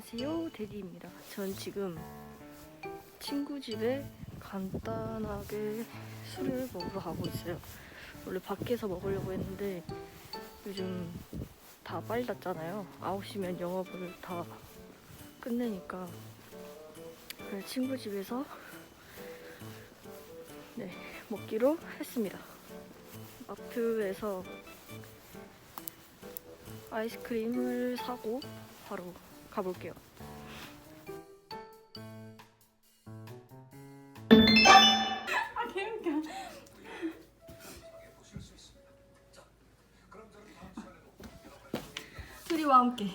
테디입니다. 전 지금 친구 집에 간단하게 술을 먹으러 가고 있어요. 원래 밖에서 먹으려고 했는데 요즘 다 빨리 닫잖아요. 9시면 영업을 다 끝내니까 그래서 친구 집에서 네, 먹기로 했습니다. 마트에서 아이스크림을 사고 바로 가볼게요. 아 개웃겨. 둘이와 함께.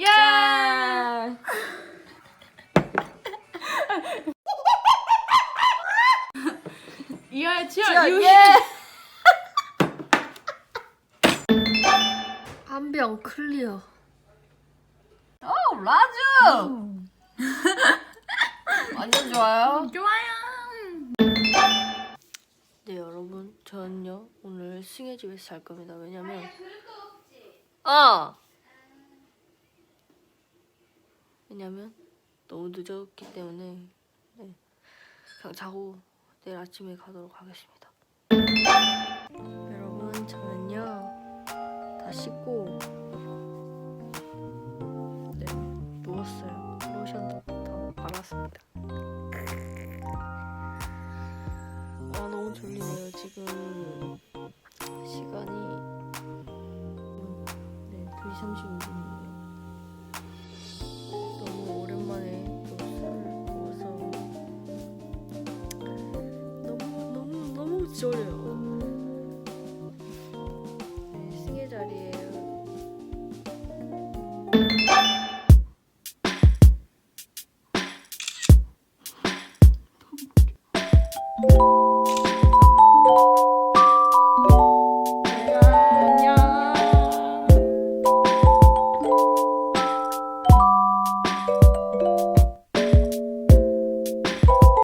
야! 이하의 치열 유. 한 병 클리어. 오 라주. 완전 좋아요. 좋아요. 네 여러분 저는요 오늘 승혜 집에서 잘 겁니다. 왜냐면 아 왜냐면 너무 늦었기 때문에 네 그냥 자고 내일 아침에 가도록 하겠습니다. 다 씻고 네 누웠어요. 로션도 다 발랐습니다. 아 너무 졸리네요 지금 시간이 네 2시 36분이에요 너무 오랜만에 또 술을 먹어서 너무 너무 너무 졸려요